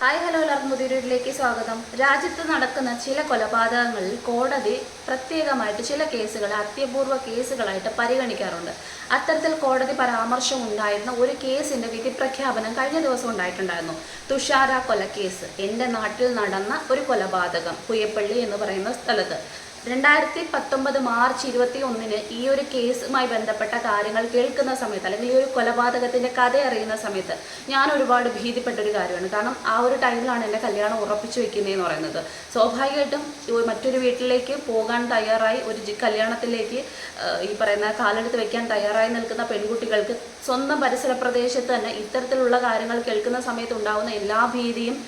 Hi hello എല്ലാവർക്കും പുതിയൊരു സ്വാഗതം. രാജ്യത്ത് നടക്കുന്ന ചില കൊലപാതകങ്ങളിൽ കോടതി പ്രത്യേകമായിട്ട് ചില കേസുകൾ അത്യപൂർവ കേസുകളായിട്ട് പരിഗണിക്കാറുണ്ട്. അത്തരത്തിൽ കോടതി പരാമർശം ഉണ്ടായിരുന്ന ഒരു കേസിന്റെ വിധി പ്രഖ്യാപനം കഴിഞ്ഞ ദിവസം ഉണ്ടായിട്ടുണ്ടായിരുന്നു. തുഷാര കൊലക്കേസ്. എന്റെ നാട്ടിൽ നടന്ന ഒരു കൊലപാതകം പുയപ്പള്ളി എന്ന് പറയുന്ന സ്ഥലത്ത്. രണ്ടായിരത്തി പത്തൊമ്പത് മാർച്ച് ഇരുപത്തി ഒന്നിന് ഈ ഒരു കേസുമായി ബന്ധപ്പെട്ട കാര്യങ്ങൾ കേൾക്കുന്ന സമയത്ത് അല്ലെങ്കിൽ ഈ ഒരു കൊലപാതകത്തിന്റെ കഥ അറിയുന്ന സമയത്ത് ഞാൻ ഒരുപാട് ഭീതിപ്പെട്ട ഒരു കാര്യമാണ്. കാരണം ആ ഒരു ടൈമിലാണ് എന്റെ കല്യാണം ഉറപ്പിച്ചു വെക്കുന്നതെന്ന് പറയുന്നത്. സ്വാഭാവികമായിട്ടും മറ്റൊരു വീട്ടിലേക്ക് പോകാൻ തയ്യാറായി ഒരു കല്യാണത്തിലേക്ക് ഈ പറയുന്ന കാലെടുത്ത് വെക്കാൻ തയ്യാറായി നിൽക്കുന്ന പെൺകുട്ടികൾക്ക് സ്വന്തം പരിസര പ്രദേശത്ത് തന്നെ ഇത്തരത്തിലുള്ള കാര്യങ്ങൾ കേൾക്കുന്ന സമയത്ത് ഉണ്ടാകുന്ന എല്ലാ ഭീതിയും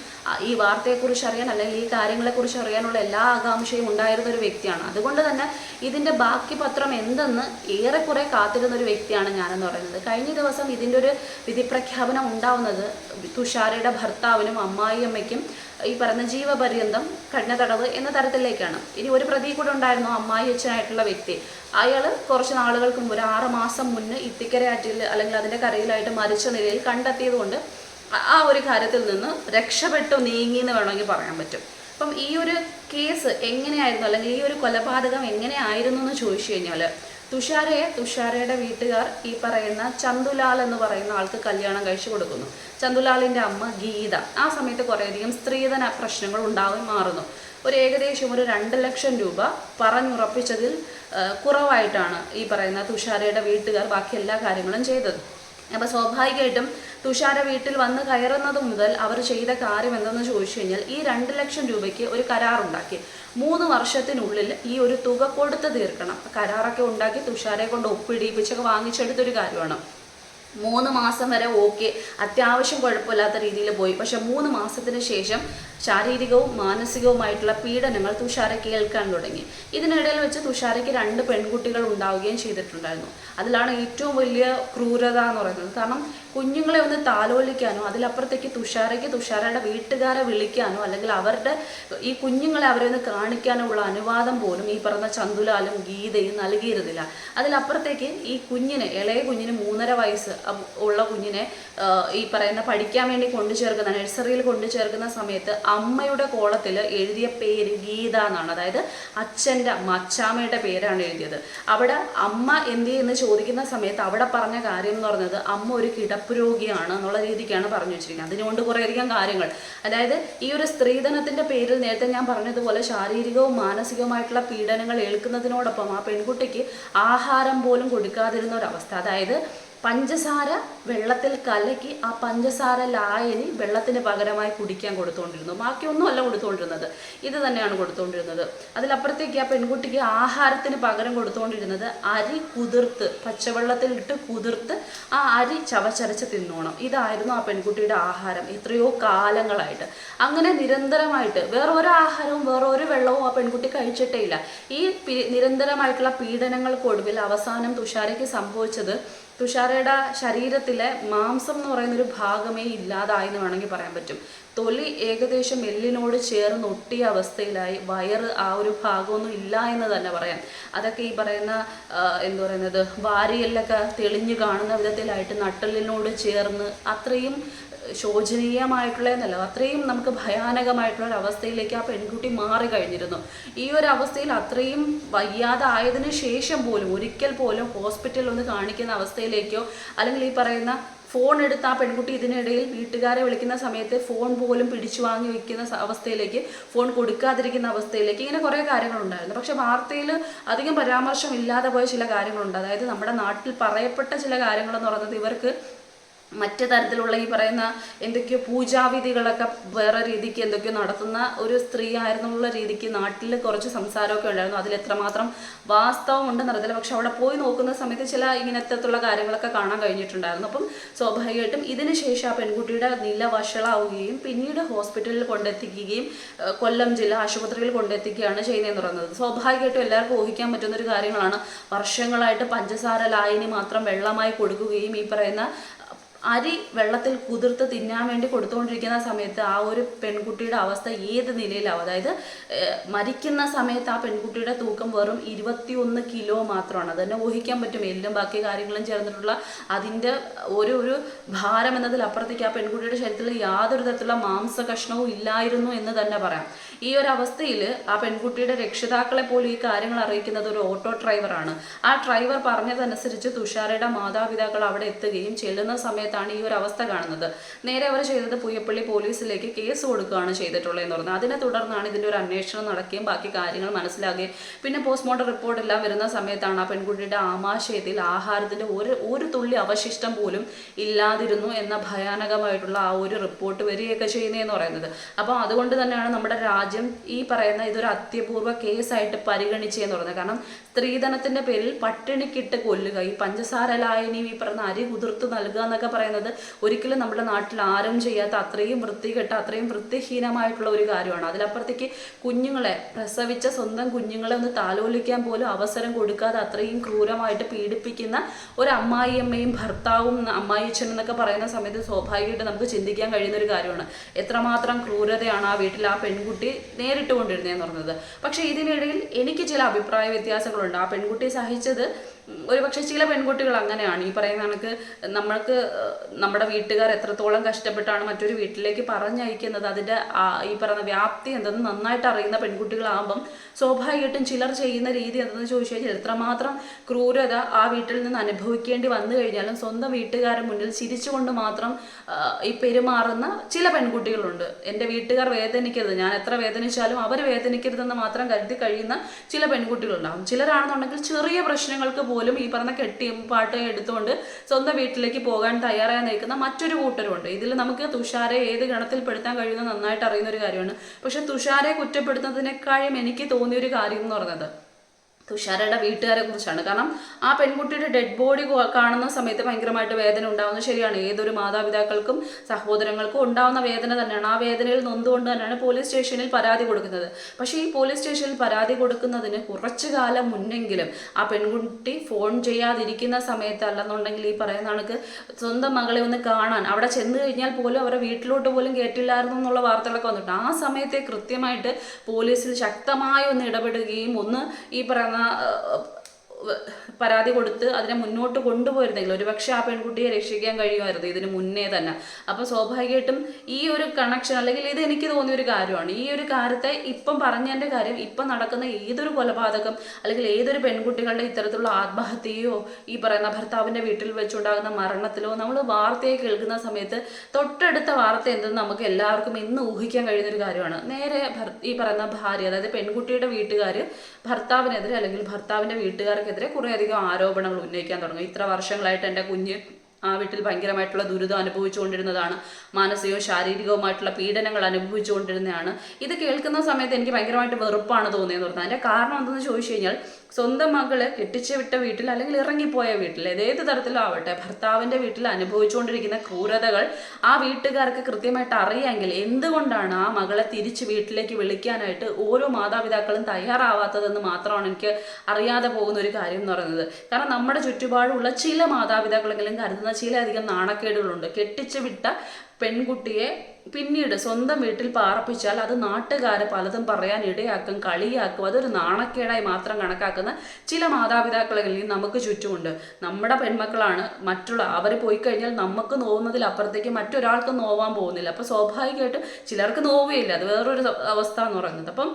ഈ വാർത്തയെക്കുറിച്ച് അറിയാൻ അല്ലെങ്കിൽ ഈ കാര്യങ്ങളെക്കുറിച്ച് അറിയാനുള്ള എല്ലാ ആകാംക്ഷയും ഉണ്ടായിരുന്ന ഒരു വ്യക്തിയാണ്. അതുകൊണ്ട് തന്നെ ഇതിന്റെ ബാക്കി പത്രം എന്തെന്ന് ഏറെക്കുറെ കാത്തിരുന്ന ഒരു വ്യക്തിയാണ് ഞാനെന്ന് പറയുന്നത്. കഴിഞ്ഞ ദിവസം ഇതിന്റെ ഒരു വിധിപ്രഖ്യാപനം ഉണ്ടാവുന്നത് തുഷാരയുടെ ഭർത്താവിനും അമ്മായിയമ്മയ്ക്കും ഈ പറഞ്ഞ ജീവപര്യന്തം കഠിന തടവ് എന്ന തരത്തിലേക്കാണ്. ഇനി ഒരു പ്രതി കൂടെ ഉണ്ടായിരുന്നു അമ്മായി അച്ഛനായിട്ടുള്ള വ്യക്തി. അയാൾ കുറച്ച് നാളുകൾക്ക് മുമ്പ് ഒരു ആറ് മാസം മുന്നേ ഇത്തിക്കരയാറ്റിൽ അല്ലെങ്കിൽ അതിന്റെ കരയിലായിട്ട് മരിച്ച നിലയിൽ കണ്ടെത്തിയതുകൊണ്ട് ആ- ഒരു കാര്യത്തിൽ നിന്ന് രക്ഷപ്പെട്ടു നീങ്ങി എന്ന് വേണമെങ്കിൽ പറയാൻ പറ്റും. അപ്പം ഈ ഒരു കേസ് എങ്ങനെയായിരുന്നു? അല്ലെങ്കിൽ ഈ ഒരു കൊലപാതകം എങ്ങനെയായിരുന്നു എന്ന് ചോദിച്ചു കഴിഞ്ഞാൽ തുഷാരയെ തുഷാരയുടെ വീട്ടുകാർ ഈ പറയുന്ന ചന്തുലാൽ എന്ന് പറയുന്ന ആൾക്ക് കല്യാണം കഴിച്ചു കൊടുക്കുന്നു. ചന്തുലാലിന്റെ അമ്മ ഗീത. ആ സമയത്ത് കുറേയധികം സ്ത്രീധന പ്രശ്നങ്ങൾ ഉണ്ടാവും മാറുന്നു. ഒരു ഏകദേശം ഒരു രണ്ട് ലക്ഷം രൂപ പറഞ്ഞുറപ്പിച്ചതിൽ കുറവായിട്ടാണ് ഈ പറയുന്ന തുഷാരയുടെ വീട്ടുകാർ ബാക്കി എല്ലാ കാര്യങ്ങളും ചെയ്തത്. അപ്പോൾ സ്വാഭാവികമായിട്ടും തുഷാര വീട്ടിൽ വന്ന് കയറുന്നത് മുതൽ അവർ ചെയ്ത കാര്യം എന്തെന്ന് ചോദിച്ചു കഴിഞ്ഞാൽ ഈ രണ്ട് ലക്ഷം രൂപയ്ക്ക് ഒരു കരാറുണ്ടാക്കി. മൂന്ന് വർഷത്തിനുള്ളിൽ ഈ ഒരു തുക കൊടുത്ത് തീർക്കണം. കരാറൊക്കെ ഉണ്ടാക്കി തുഷാരെ കൊണ്ട് ഒപ്പിടിപ്പിച്ചൊക്കെ വാങ്ങിച്ചെടുത്തൊരു കാര്യമാണ്. മൂന്ന് മാസം വരെ ഓക്കെ അത്യാവശ്യം കുഴപ്പമില്ലാത്ത രീതിയിൽ പോയി. പക്ഷെ മൂന്ന് മാസത്തിന് ശേഷം ശാരീരികവും മാനസികവുമായിട്ടുള്ള പീഡനങ്ങൾ തുഷാര കേൾക്കാൻ തുടങ്ങി. ഇതിനിടയിൽ വെച്ച് തുഷാരയ്ക്ക് രണ്ട് പെൺകുട്ടികൾ ഉണ്ടാവുകയും ചെയ്തിട്ടുണ്ടായിരുന്നു. അതിലാണ് ഏറ്റവും വലിയ ക്രൂരത എന്ന് പറയുന്നത്. കാരണം കുഞ്ഞുങ്ങളെ ഒന്ന് താലോലിക്കാനോ അതിലപ്പുറത്തേക്ക് തുഷാരയ്ക്ക് തുഷാരയുടെ വീട്ടുകാരെ വിളിക്കാനോ അല്ലെങ്കിൽ അവരുടെ ഈ കുഞ്ഞുങ്ങളെ അവരെ ഒന്ന് കാണിക്കാനോ ഉള്ള അനുവാദം പോലും ഈ പറഞ്ഞ ചന്തുലാലും ഗീതയും നൽകിയിരുന്നില്ല. അതിലപ്പുറത്തേക്ക് ഈ കുഞ്ഞിനെ ഇളയ കുഞ്ഞിന് മൂന്നര വയസ്സ് ഉള്ള കുഞ്ഞിനെ ഈ പറയുന്ന പഠിക്കാൻ വേണ്ടി കൊണ്ടു ചേർക്കുന്ന നഴ്സറിയിൽ കൊണ്ടു ചേർക്കുന്ന സമയത്ത് അമ്മയുടെ കോളത്തിൽ എഴുതിയ പേര് ഗീത എന്നാണ്. അതായത് അച്ഛന്റെ മച്ചാമ്മയുടെ പേരാണ് എഴുതിയത്. അവിടെ അമ്മ എന്ത് എന്ന് ചോദിക്കുന്ന സമയത്ത് അവിടെ പറഞ്ഞ കാര്യം എന്ന് പറഞ്ഞത് അമ്മ ഒരു കിടപ്പ് എന്നുള്ള രീതിക്കാണ് പറഞ്ഞു വെച്ചിരിക്കുന്നത്. അതിനുകൊണ്ട് കുറേയധികം കാര്യങ്ങൾ. അതായത് ഈ ഒരു സ്ത്രീധനത്തിന്റെ പേരിൽ നേരത്തെ ഞാൻ പറഞ്ഞതുപോലെ ശാരീരികവും മാനസികവുമായിട്ടുള്ള പീഡനങ്ങൾ ഏൽക്കുന്നതിനോടൊപ്പം ആ പെൺകുട്ടിക്ക് ആഹാരം പോലും കൊടുക്കാതിരുന്ന ഒരവസ്ഥ അതായത് പഞ്ചസാര വെള്ളത്തിൽ കലക്കി ആ പഞ്ചസാര ലായനി വെള്ളത്തിന് പകരമായി കുടിക്കാൻ കൊടുത്തുകൊണ്ടിരുന്നു ബാക്കിയൊന്നുമല്ല കൊടുത്തുകൊണ്ടിരുന്നത് ഇത് തന്നെയാണ് കൊടുത്തുകൊണ്ടിരുന്നത് അതിലപ്പുറത്തേക്ക് ആ പെൺകുട്ടിക്ക് ആഹാരത്തിന് പകരം കൊടുത്തുകൊണ്ടിരുന്നത് അരി കുതിർത്ത് പച്ചവെള്ളത്തിൽ ഇട്ട് കുതിർത്ത് ആ അരി ചവച്ചരച്ച് തിന്നോണം. ഇതായിരുന്നു ആ പെൺകുട്ടിയുടെ ആഹാരം എത്രയോ കാലങ്ങളായിട്ട്. അങ്ങനെ നിരന്തരമായിട്ട് വേറെ ഒരു ആഹാരവും വേറെ ഒരു വെള്ളവും ആ പെൺകുട്ടി കഴിച്ചിട്ടേ ഇല്ല. ഈ നിരന്തരമായിട്ടുള്ള പീഡനങ്ങൾക്കൊടുവിൽ അവസാനം തുഷാരയ്ക്ക് സംഭവിച്ചത് തുഷാരയുടെ ശരീരത്തിലെ മാംസം എന്ന് പറയുന്നൊരു ഭാഗമേ ഇല്ലാതായി എന്ന് വേണമെങ്കിൽ പറയാൻ പറ്റും. തൊലി ഏകദേശം എല്ലിനോട് ചേർന്ന് ഒട്ടിയ അവസ്ഥയിലായി. വയറ് ആ ഒരു ഭാഗമൊന്നും ഇല്ല എന്ന് തന്നെ പറയാം. അതൊക്കെ ഈ പറയുന്ന എന്തു പറയുന്നത് വാരിയെല്ലൊക്കെ തെളിഞ്ഞു കാണുന്ന വിധത്തിലായിട്ട് നട്ടലിനോട് ചേർന്ന് അത്രയും ശോചനീയമായിട്ടുള്ള എന്നല്ല അത്രയും നമുക്ക് ഭയാനകമായിട്ടുള്ള ഒരു അവസ്ഥയിലേക്ക് ആ പെൺകുട്ടി മാറി കഴിഞ്ഞിരുന്നു. ഈ ഒരു അവസ്ഥയിൽ അത്രയും വയ്യാതെ ആയതിനു ശേഷം പോലും ഒരിക്കൽ പോലും ഹോസ്പിറ്റലിൽ ഒന്ന് കാണിക്കുന്ന അവസ്ഥയിലേക്കോ അല്ലെങ്കിൽ ഈ പറയുന്ന ഫോൺ എടുത്ത് ആ പെൺകുട്ടി ഇതിനിടയിൽ വീട്ടുകാരെ വിളിക്കുന്ന സമയത്ത് ഫോൺ പോലും പിടിച്ചു വാങ്ങി വയ്ക്കുന്ന അവസ്ഥയിലേക്ക് ഫോൺ കൊടുക്കാതിരിക്കുന്ന അവസ്ഥയിലേക്ക് ഇങ്ങനെ കുറേ കാര്യങ്ങളുണ്ടായിരുന്നു. പക്ഷേ വാർത്തയിൽ അധികം പരാമർശം ഇല്ലാതെ പോയ ചില കാര്യങ്ങളുണ്ട്. അതായത് നമ്മുടെ നാട്ടിൽ പറയപ്പെട്ട ചില കാര്യങ്ങളെന്ന് പറയുന്നത് ഇവർക്ക് മറ്റു തരത്തിലുള്ള ഈ പറയുന്ന എന്തൊക്കെയോ പൂജാവിധികളൊക്കെ വേറെ രീതിക്ക് എന്തൊക്കെയോ നടത്തുന്ന ഒരു സ്ത്രീ ആയിരുന്നുള്ള രീതിക്ക് നാട്ടിൽ കുറച്ച് സംസാരമൊക്കെ ഉണ്ടായിരുന്നു. അതിൽ എത്രമാത്രം വാസ്തവം ഉണ്ടെന്ന് അറിയത്തില്ല. പക്ഷെ അവിടെ പോയി നോക്കുന്ന സമയത്ത് ചില ഇങ്ങനത്തെ കാര്യങ്ങളൊക്കെ കാണാൻ കഴിഞ്ഞിട്ടുണ്ടായിരുന്നു. അപ്പം സ്വാഭാവികമായിട്ടും ഇതിന് ശേഷം ആ പെൺകുട്ടിയുടെ നില വഷളാവുകയും പിന്നീട് ഹോസ്പിറ്റലിൽ കൊണ്ടെത്തിക്കുകയും കൊല്ലം ജില്ലാ ആശുപത്രിയിൽ കൊണ്ടെത്തിക്കുകയാണ് ചെയ്യുന്നതെന്ന് പറയുന്നത്. സ്വാഭാവികമായിട്ടും എല്ലാവർക്കും ഊഹിക്കാൻ പറ്റുന്ന ഒരു കാര്യങ്ങളാണ്. വർഷങ്ങളായിട്ട് പഞ്ചസാര ലായനി മാത്രം വെള്ളമായി കൊടുക്കുകയും ഈ പറയുന്ന അരി വെള്ളത്തിൽ കുതിർത്ത് തിന്നാൻ വേണ്ടി കൊടുത്തുകൊണ്ടിരിക്കുന്ന സമയത്ത് ആ ഒരു പെൺകുട്ടിയുടെ അവസ്ഥ ഏത് നിലയിലാവും? അതായത് മരിക്കുന്ന സമയത്ത് ആ പെൺകുട്ടിയുടെ തൂക്കം വെറും ഇരുപത്തിയൊന്ന് കിലോ മാത്രമാണ്. അതന്നെ തന്നെ ഊഹിക്കാൻ പറ്റും. എല്ലും ബാക്കി കാര്യങ്ങളും ചേർന്നിട്ടുള്ള അതിന്റെ ഒരു ഒരു ഭാരം എന്നതിലപ്പുറത്തേക്ക് ആ പെൺകുട്ടിയുടെ ശരീരത്തിൽ യാതൊരു തരത്തിലുള്ള മാംസ കഷ്ണവും ഇല്ലായിരുന്നു എന്ന് തന്നെ പറയാം. ഈ ഒരു അവസ്ഥയിൽ ആ പെൺകുട്ടിയുടെ രക്ഷിതാക്കളെ പോലും ഈ കാര്യങ്ങൾ അറിയിക്കുന്നത് ഒരു ഓട്ടോ ഡ്രൈവറാണ്. ആ ഡ്രൈവർ പറഞ്ഞതനുസരിച്ച് തുഷാരയുടെ മാതാപിതാക്കൾ അവിടെ എത്തുകയും ചെല്ലുന്ന സമയത്താണ് ഈ ഒരു അവസ്ഥ കാണുന്നത്. നേരെ അവർ ചെയ്തത് പുയ്യപ്പള്ളി പോലീസിലേക്ക് കേസ് കൊടുക്കുകയാണ് ചെയ്തിട്ടുള്ളത് എന്ന് പറഞ്ഞത് അതിനെ തുടർന്നാണ് ഇതിന്റെ ഒരു അന്വേഷണം നടക്കുകയും ബാക്കി കാര്യങ്ങൾ മനസ്സിലാകുകയും പിന്നെ പോസ്റ്റ്മോർട്ടം റിപ്പോർട്ട് എല്ലാം വരുന്ന സമയത്താണ് ആ പെൺകുട്ടിയുടെ ആമാശയത്തിൽ ആഹാരത്തിന്റെ ഒരു ഒരു തുള്ളി അവശിഷ്ടം പോലും ഇല്ലാതിരുന്നു എന്ന ഭയാനകമായിട്ടുള്ള ആ ഒരു റിപ്പോർട്ട് വരികയൊക്കെ ചെയ്യുന്നതെന്ന് പറയുന്നത്. അപ്പോൾ അതുകൊണ്ട് തന്നെയാണ് നമ്മുടെ രാജ്യം ഈ പറയുന്ന ഇതൊരു അത്യപൂർവ കേസായിട്ട് പരിഗണിച്ചതെന്ന് പറയുന്നത്. കാരണം സ്ത്രീധനത്തിന്റെ പേരിൽ പട്ടിണിക്കിട്ട് കൊല്ലുക ഈ പഞ്ചസാര ലായനിയും ഈ പറഞ്ഞ അരി കുതിർത്ത് നൽകുക എന്നൊക്കെ പറയുന്നത് ഒരിക്കലും നമ്മുടെ നാട്ടിൽ ആരും ചെയ്യാത്ത അത്രയും വൃത്തികെട്ട അത്രയും വൃത്തിഹീനമായിട്ടുള്ള ഒരു കാര്യമാണ്. അതിലപ്പുറത്തേക്ക് കുഞ്ഞുങ്ങളെ പ്രസവിച്ച സ്വന്തം കുഞ്ഞുങ്ങളെ ഒന്ന് താലോലിക്കാൻ പോലും അവസരം കൊടുക്കാതെ അത്രയും ക്രൂരമായിട്ട് പീഡിപ്പിക്കുന്ന ഒരു അമ്മായിയമ്മയും ഭർത്താവും അമ്മായിച്ചൻ എന്നൊക്കെ പറയുന്ന സമയത്ത് സ്വാഭാവികമായിട്ട് നമുക്ക് ചിന്തിക്കാൻ കഴിയുന്ന ഒരു കാര്യമാണ്. എത്രമാത്രം ക്രൂരതയാണ് ആ വീട്ടിൽ ആ പെൺകുട്ടി നേരിട്ട് കൊണ്ടിരുന്നതെന്ന് പറഞ്ഞത്. പക്ഷേ ഇതിനിടയിൽ എനിക്ക് ചില അഭിപ്രായ വ്യത്യാസങ്ങളുണ്ട്. ആ പെൺകുട്ടി സഹിച്ചത് ഒരു പക്ഷേ ചില പെൺകുട്ടികൾ അങ്ങനെയാണ്. ഈ പറയുന്ന കണക്ക് നമ്മൾക്ക് നമ്മുടെ വീട്ടുകാർ എത്രത്തോളം കഷ്ടപ്പെട്ടാണ് മറ്റൊരു വീട്ടിലേക്ക് പറഞ്ഞയക്കുന്നത്. അതിന്റെ ഈ പറയുന്ന വ്യാപ്തി എന്തെന്ന് നന്നായിട്ട് അറിയുന്ന പെൺകുട്ടികളാകുമ്പം സ്വാഭാവികമായിട്ടും ചിലർ ചെയ്യുന്ന രീതി എന്തെന്ന് ചോദിച്ചു കഴിഞ്ഞാൽ എത്രമാത്രം ക്രൂരത ആ വീട്ടിൽ നിന്ന് അനുഭവിക്കേണ്ടി വന്നു കഴിഞ്ഞാലും സ്വന്തം വീട്ടുകാരുടെ മുന്നിൽ ചിരിച്ചുകൊണ്ട് മാത്രം ഈ പെരുമാറുന്ന ചില പെൺകുട്ടികളുണ്ട്. എന്റെ വീട്ടുകാർ വേദനിക്കരുത്. ഞാൻ എത്ര വേദനിച്ചാലും അവർ വേദനിക്കരുതെന്ന് മാത്രം കരുതി കഴിയുന്ന ചില പെൺകുട്ടികളുണ്ടാകും. ചിലരാണെന്നുണ്ടെങ്കിൽ ചെറിയ പ്രശ്നങ്ങൾക്ക് പോലും ഈ പറഞ്ഞ കെട്ടിയും പാട്ടും എടുത്തുകൊണ്ട് സ്വന്തം വീട്ടിലേക്ക് പോകാൻ തയ്യാറായി നിൽക്കുന്ന മറ്റൊരു കൂട്ടരുമുണ്ട് ഇതിൽ നമുക്ക് തുഷാരെ ഏത് ഗണത്തിൽ പെടുത്താൻ കഴിയുന്ന നന്നായിട്ട് അറിയുന്ന ഒരു കാര്യമാണ്. പക്ഷെ തുഷാരെ കുറ്റപ്പെടുത്തുന്നതിനേക്കാളും എനിക്ക് തോന്നിയ ഒരു കാര്യം എന്ന് പറയുന്നത് തുഷാരയുടെ വീട്ടുകാരെ കുറിച്ചാണ്. കാരണം ആ പെൺകുട്ടിയുടെ ഡെഡ് ബോഡി കാണുന്ന സമയത്ത് ഭയങ്കരമായിട്ട് വേദന ഉണ്ടാവുന്നത് ശരിയാണ്. ഏതൊരു മാതാപിതാക്കൾക്കും സഹോദരങ്ങൾക്കും ഉണ്ടാവുന്ന വേദന തന്നെയാണ്. ആ വേദനയിൽ നൊന്തുകൊണ്ട് തന്നെയാണ് പോലീസ് സ്റ്റേഷനിൽ പരാതി കൊടുക്കുന്നത്. പക്ഷേ ഈ പോലീസ് സ്റ്റേഷനിൽ പരാതി കൊടുക്കുന്നതിന് കുറച്ചു കാലം മുന്നെങ്കിലും ആ പെൺകുട്ടി ഫോൺ ചെയ്യാതിരിക്കുന്ന സമയത്ത് അല്ലെന്നുണ്ടെങ്കിൽ ഈ പറയുന്ന കണക്ക് സ്വന്തം മകളെ ഒന്ന് കാണാൻ അവിടെ ചെന്ന് കഴിഞ്ഞാൽ പോലും അവരെ വീട്ടിലോട്ട് പോലും കേട്ടില്ലായിരുന്നു എന്നുള്ള വാർത്തകളൊക്കെ വന്നിട്ടുണ്ട്. ആ സമയത്തെ കൃത്യമായിട്ട് പോലീസിൽ ശക്തമായി ഒന്ന് ഇടപെടുകയും ഒന്ന് ഈ പറയുന്ന ആ, പരാതി കൊടുത്ത് അതിനെ മുന്നോട്ട് കൊണ്ടുപോയിരുന്നെങ്കിൽ ഒരുപക്ഷെ ആ പെൺകുട്ടിയെ രക്ഷിക്കാൻ കഴിയുമായിരുന്നു ഇതിന് മുന്നേ തന്നെ. അപ്പോൾ സ്വാഭാവികമായിട്ടും ഈ ഒരു കണക്ഷൻ അല്ലെങ്കിൽ ഇത് എനിക്ക് തോന്നിയ ഒരു കാര്യമാണ്. ഈ ഒരു കാര്യത്തെ ഇപ്പം പറഞ്ഞതിന്റെ കാര്യം ഇപ്പം നടക്കുന്ന ഏതൊരു കൊലപാതകം അല്ലെങ്കിൽ ഏതൊരു പെൺകുട്ടികളുടെ ഇത്തരത്തിലുള്ള ആത്മഹത്യയോ ഈ പറയുന്ന ഭർത്താവിന്റെ വീട്ടിൽ വെച്ചുണ്ടാകുന്ന മരണത്തിലോ നമ്മൾ വാർത്തയെ കേൾക്കുന്ന സമയത്ത് തൊട്ടടുത്ത വാർത്ത എന്തെന്ന് നമുക്ക് എല്ലാവർക്കും ഇന്ന് ഊഹിക്കാൻ കഴിയുന്ന ഒരു കാര്യമാണ്. നേരെ ഈ പറയുന്ന ഭാര്യ അതായത് പെൺകുട്ടിയുടെ വീട്ടുകാർ ഭർത്താവിനെതിരെ അല്ലെങ്കിൽ ഭർത്താവിന്റെ വീട്ടുകാർക്കെതിരെ കുറേയധികം ആരോപണങ്ങൾ ഉന്നയിക്കാൻ തുടങ്ങി. ഇത്ര വർഷങ്ങളായിട്ട് എന്റെ കുഞ്ഞ് ആ വീട്ടിൽ ഭയങ്കരമായിട്ടുള്ള ദുരിതം അനുഭവിച്ചുകൊണ്ടിരുന്നതാണ്. മാനസികവും ശാരീരികവുമായിട്ടുള്ള പീഡനങ്ങൾ അനുഭവിച്ചുകൊണ്ടിരുന്നതാണ്. ഇത് കേൾക്കുന്ന സമയത്ത് എനിക്ക് ഭയങ്കരമായിട്ട് വെറുപ്പാണ് തോന്നിയെന്ന് പറഞ്ഞാൽ അതിന്റെ കാരണം എന്തെന്ന് ചോദിച്ചു കഴിഞ്ഞാൽ സ്വന്തം മകൾ കെട്ടിച്ചു വിട്ട വീട്ടിൽ അല്ലെങ്കിൽ ഇറങ്ങിപ്പോയ വീട്ടിൽ ഏത് തരത്തിലും ആവട്ടെ ഭർത്താവിന്റെ വീട്ടിൽ അനുഭവിച്ചുകൊണ്ടിരിക്കുന്ന ക്രൂരതകൾ ആ വീട്ടുകാർക്ക് കൃത്യമായിട്ട് അറിയാമെങ്കിൽ എന്തുകൊണ്ടാണ് ആ മകളെ തിരിച്ച് വീട്ടിലേക്ക് വിളിക്കാനായിട്ട് ഓരോ മാതാപിതാക്കളും തയ്യാറാവാത്തതെന്ന് മാത്രമാണ് എനിക്ക് അറിയാതെ പോകുന്ന ഒരു കാര്യം എന്ന് പറയുന്നത്. കാരണം നമ്മുടെ ചുറ്റുപാടുള്ള ചില മാതാപിതാക്കളെങ്കിലും കരുതുന്ന ചിലയധികം നാണക്കേടുകളുണ്ട്. കെട്ടിച്ചു വിട്ട പെൺകുട്ടിയെ പിന്നീട് സ്വന്തം വീട്ടിൽ പാർപ്പിച്ചാൽ അത് നാട്ടുകാരെ പലതും പറയാൻ ഇടയാക്കും കളിയാക്കും. അതൊരു നാണക്കേടായി മാത്രം കണക്കാക്കുന്ന ചില മാതാപിതാക്കളെങ്കിലും നമുക്ക് ചുറ്റുമുണ്ട്. നമ്മുടെ പെൺമക്കളാണ് മറ്റുള്ള അവർ പോയി കഴിഞ്ഞാൽ നമുക്ക് നോവുന്നതിൽ അപ്പുറത്തേക്ക് മറ്റൊരാൾക്ക് നോവാൻ പോകുന്നില്ല. അപ്പോൾ സ്വാഭാവികമായിട്ടും ചിലർക്ക് നോവുകയില്ല അത് വേറൊരു അവസ്ഥ എന്ന് പറയുന്നത്. അപ്പം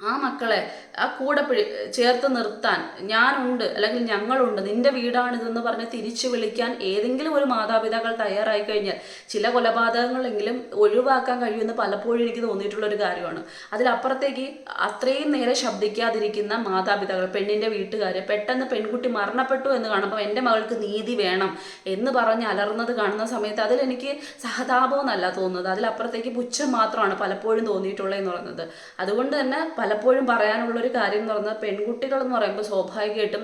ആ മക്കളെ ആ കൂടെ പിടി ചേർത്ത് നിർത്താൻ ഞാനുണ്ട് അല്ലെങ്കിൽ ഞങ്ങളുണ്ട് നിന്റെ വീടാണിതെന്ന് പറഞ്ഞ് തിരിച്ചു വിളിക്കാൻ ഏതെങ്കിലും ഒരു മാതാപിതാക്കൾ തയ്യാറായി കഴിഞ്ഞാൽ ചില കൊലപാതകങ്ങളെങ്കിലും ഒഴിവാക്കാൻ കഴിയുമെന്ന് പലപ്പോഴും എനിക്ക് തോന്നിയിട്ടുള്ള ഒരു കാര്യമാണ്. അതിലപ്പുറത്തേക്ക് അത്രയും നേരെ ശബ്ദിക്കാതിരിക്കുന്ന മാതാപിതാക്കൾ പെണ്ണിന്റെ വീട്ടുകാർ പെട്ടെന്ന് പെൺകുട്ടി മരണപ്പെട്ടു എന്ന് കാണുമ്പോൾ എന്റെ മകൾക്ക് നീതി വേണം എന്ന് പറഞ്ഞ് അലർന്നത് കാണുന്ന സമയത്ത് അതിലെനിക്ക് സഹതാപമെന്നല്ല തോന്നുന്നത്. അതിലപ്പുറത്തേക്ക് പുച്ഛം മാത്രമാണ് പലപ്പോഴും തോന്നിയിട്ടുള്ളത് എന്ന് പറയുന്നത്. അതുകൊണ്ട് തന്നെ പലപ്പോഴും പറയാനുള്ളൊരു കാര്യം എന്ന് പറഞ്ഞാൽ പെൺകുട്ടികൾ എന്ന് പറയുമ്പോൾ സ്വാഭാവികമായിട്ടും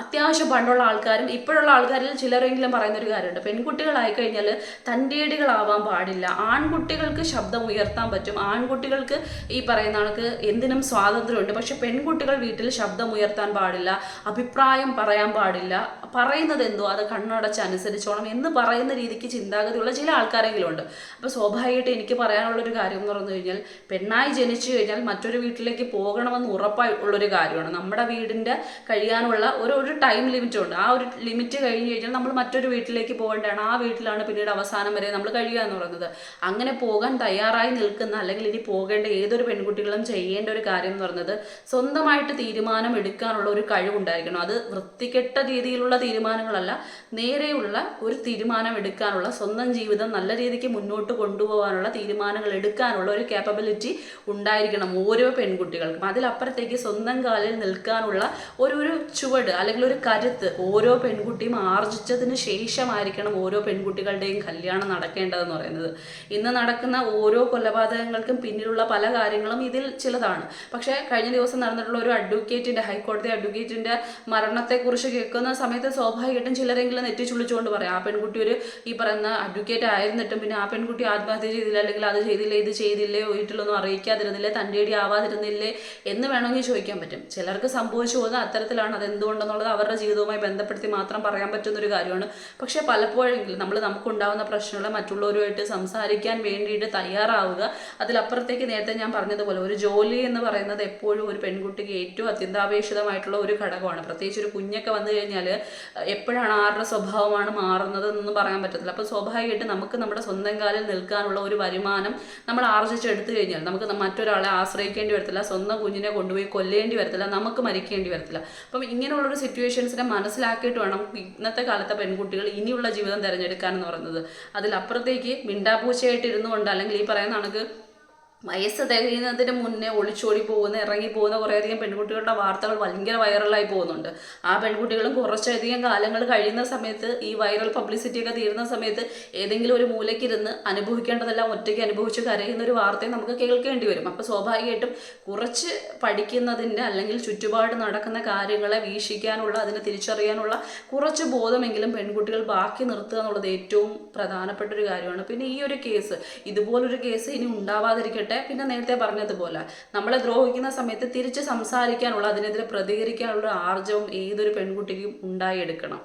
അത്യാവശ്യം പണ്ടുള്ള ആൾക്കാരും ഇപ്പോഴുള്ള ആൾക്കാരിൽ ചിലരെങ്കിലും പറയുന്ന ഒരു കാര്യമുണ്ട്. പെൺകുട്ടികളായി കഴിഞ്ഞാൽ തന്റെടികളാവാൻ പാടില്ല. ആൺകുട്ടികൾക്ക് ശബ്ദം ഉയർത്താൻ പറ്റും. ആൺകുട്ടികൾക്ക് ഈ പറയുന്ന ആൾക്ക് എന്തിനും സ്വാതന്ത്ര്യമുണ്ട്. പക്ഷെ പെൺകുട്ടികൾ വീട്ടിൽ ശബ്ദം ഉയർത്താൻ പാടില്ല അഭിപ്രായം പറയാൻ പാടില്ല പറയുന്നത് എന്തോ? അത് കണ്ണടച്ച് അനുസരിച്ചോണം എന്ന് പറയുന്ന രീതിക്ക് ചിന്താഗതിയുള്ള ചില ആൾക്കാരെങ്കിലും ഉണ്ട് അപ്പോൾ സ്വാഭാവികമായിട്ട് എനിക്ക് പറയാനുള്ളൊരു കാര്യം എന്ന് പറഞ്ഞു കഴിഞ്ഞാൽ പെണ്ണായി ജനിച്ചു കഴിഞ്ഞാൽ മറ്റൊരു വീട്ടിലേക്ക് പോകണമെന്ന് ഉറപ്പായി ഉള്ളൊരു കാര്യമാണ്. നമ്മുടെ വീടിന്റെ കഴിയാനുള്ള ഒരു ഒരു ടൈം ലിമിറ്റ് ഉണ്ട്. ആ ഒരു ലിമിറ്റ് കഴിഞ്ഞ് കഴിഞ്ഞാൽ നമ്മൾ മറ്റൊരു വീട്ടിലേക്ക് പോകേണ്ടതാണ്. ആ വീട്ടിലാണ് പിന്നീട് അവസാനം വരെ നമ്മൾ കഴിയുക എന്ന് പറയുന്നത്. അങ്ങനെ പോകാൻ തയ്യാറായി നിൽക്കുന്ന അല്ലെങ്കിൽ ഇനി പോകേണ്ട ഏതൊരു പെൺകുട്ടികളും ചെയ്യേണ്ട ഒരു കാര്യം എന്ന് പറയുന്നത് സ്വന്തമായിട്ട് തീരുമാനം എടുക്കാനുള്ള ഒരു കഴിവുണ്ടായിരിക്കണം. അത് വൃത്തികെട്ട രീതിയിലുള്ള തീരുമാനങ്ങളല്ല നേരെയുള്ള ഒരു തീരുമാനം എടുക്കാനുള്ള സ്വന്തം ജീവിതം നല്ല രീതിക്ക് മുന്നോട്ട് കൊണ്ടുപോകാനുള്ള തീരുമാനങ്ങൾ എടുക്കാനുള്ള ഒരു കേപ്പബിലിറ്റി ഉണ്ടായിരിക്കണം ഓരോ പെൺകുട്ടികൾക്കും. അതിലപ്പുറത്തേക്ക് സ്വന്തം കാലിൽ നിൽക്കാനുള്ള ഒരു ഒരു ചുവട് അല്ലെങ്കിൽ ഒരു കരുത്ത് ഓരോ പെൺകുട്ടിയും ആർജിച്ചതിന് ശേഷമായിരിക്കണം ഓരോ പെൺകുട്ടികളുടെയും കല്യാണം നടക്കേണ്ടതെന്ന് പറയുന്നത്. ഇന്ന് നടക്കുന്ന ഓരോ കൊലപാതകങ്ങൾക്കും പിന്നിലുള്ള പല കാര്യങ്ങളും ഇതിൽ ചിലതാണ്. പക്ഷേ കഴിഞ്ഞ ദിവസം നടന്നിട്ടുള്ള ഒരു അഡ്വക്കേറ്റിന്റെ ഹൈക്കോടതി അഡ്വക്കേറ്റിന്റെ മരണത്തെക്കുറിച്ച് കേൾക്കുന്ന സമയത്ത് സ്വാഭാവികമായിട്ടും ചിലരെങ്കിലും നെറ്റിച്ചുള്ളിച്ചുകൊണ്ട് പറയാം ആ പെൺകുട്ടി ഒരു ഈ പറയുന്ന അഡ്വക്കേറ്റ് ആയിരുന്നിട്ടും പിന്നെ ആ പെൺകുട്ടി ആത്മഹത്യ ചെയ്തില്ല അല്ലെങ്കിൽ അത് ചെയ്തില്ലേ ഇത് ചെയ്തില്ലേ വീട്ടിലൊന്നും അറിയിക്കാതിരുന്നില്ലേ തന്റെ ഇടി ആവാതിരുന്നില്ലേ എന്ന് വേണമെങ്കിൽ ചോദിക്കാൻ പറ്റും. ചിലർക്ക് സംഭവിച്ചു പോകുന്ന അത്തരത്തിലാണ് അത് എന്തുകൊണ്ടെന്നുള്ളത് അവരുടെ ജീവിതവുമായി ബന്ധപ്പെടുത്തി മാത്രം പറയാൻ പറ്റുന്ന ഒരു കാര്യമാണ്. പക്ഷേ പലപ്പോഴെങ്കിലും നമ്മൾ നമുക്കുണ്ടാകുന്ന പ്രശ്നങ്ങളെ മറ്റുള്ളവരുമായിട്ട് സംസാരിക്കാൻ വേണ്ടിയിട്ട് തയ്യാറാവുക. അതിലപ്പുറത്തേക്ക് നേരത്തെ ഞാൻ പറഞ്ഞതുപോലെ ഒരു ജോലി എന്ന് പറയുന്നത് എപ്പോഴും ഒരു പെൺകുട്ടിക്ക് ഏറ്റവും അത്യന്താപേക്ഷിതമായിട്ടുള്ള ഒരു ഘടകമാണ്. പ്രത്യേകിച്ച് ഒരു കുഞ്ഞൊക്കെ വന്നു കഴിഞ്ഞാൽ എപ്പോഴാണ് ആരുടെ സ്വഭാവമാണ് മാറുന്നത് എന്നൊന്നും പറയാൻ പറ്റത്തില്ല. അപ്പോൾ സ്വാഭാവികമായിട്ട് നമുക്ക് നമ്മുടെ സ്വന്തം കാലിൽ നിൽക്കാനുള്ള ഒരു വരുമാനം നമ്മൾ ആർജിച്ചെടുത്തു കഴിഞ്ഞാൽ നമുക്ക് മറ്റൊരാളെ ആശ്രയിക്കേണ്ടി വരത്തില്ല സ്വന്തം കുഞ്ഞിനെ കൊണ്ടുപോയി കൊല്ലേണ്ടി വരത്തില്ല നമുക്ക് മരിക്കേണ്ടി വരത്തില്ല. അപ്പം ഇങ്ങനെയുള്ളൊരു സിറ്റുവേഷൻസിനെ മനസ്സിലാക്കിയിട്ട് വേണം ഇന്നത്തെ കാലത്തെ പെൺകുട്ടികൾ ഇനിയുള്ള ജീവിതം തിരഞ്ഞെടുക്കാൻ എന്ന് പറയുന്നത്. അതിലപ്പുറത്തേക്ക് മിണ്ടാപൂച്ചയായിട്ട് ഇരുന്നുകൊണ്ട് അല്ലെങ്കിൽ ഈ പറയുന്ന കണക്ക് വയസ്സ് തികയുന്നതിന് മുന്നേ ഒളിച്ചോടി പോകുന്ന ഇറങ്ങി പോകുന്ന കുറേയധികം പെൺകുട്ടികളുടെ വാർത്തകൾ ഭയങ്കര വൈറലായി പോകുന്നുണ്ട്. ആ പെൺകുട്ടികളും കുറച്ചധികം കാലങ്ങൾ കഴിയുന്ന സമയത്ത് ഈ വൈറൽ പബ്ലിസിറ്റിയൊക്കെ തീരുന്ന സമയത്ത് ഏതെങ്കിലും ഒരു മൂലയ്ക്കിരുന്ന് അനുഭവിക്കേണ്ടതെല്ലാം ഒറ്റയ്ക്ക് അനുഭവിച്ച് കരയുന്ന ഒരു വാർത്തയും നമുക്ക് കേൾക്കേണ്ടി വരും. അപ്പോൾ സ്വാഭാവികമായിട്ടും കുറച്ച് പഠിക്കുന്നതിന്റെ അല്ലെങ്കിൽ ചുറ്റുപാട് നടക്കുന്ന കാര്യങ്ങളെ വീക്ഷിക്കാനുള്ള അതിനെ തിരിച്ചറിയാനുള്ള കുറച്ച് ബോധമെങ്കിലും പെൺകുട്ടികൾ ബാക്കി നിർത്തുക എന്നുള്ളത് ഏറ്റവും പ്രധാനപ്പെട്ട ഒരു കാര്യമാണ്. പിന്നെ ഈ ഒരു കേസ് ഇതുപോലൊരു കേസ് ഇനി ഉണ്ടാവാതിരിക്കട്ടെ പിന്നെ നേരത്തെ പറഞ്ഞതുപോലെ നമ്മളെ ദ്രോഹിക്കുന്ന സമയത്ത് തിരിച്ച് സംസാരിക്കാനുള്ള അതിനെതിരെ പ്രതികരിക്കാനുള്ള ആർജവും ഏതൊരു പെൺകുട്ടിക്കും ഉണ്ടായെടുക്കണം.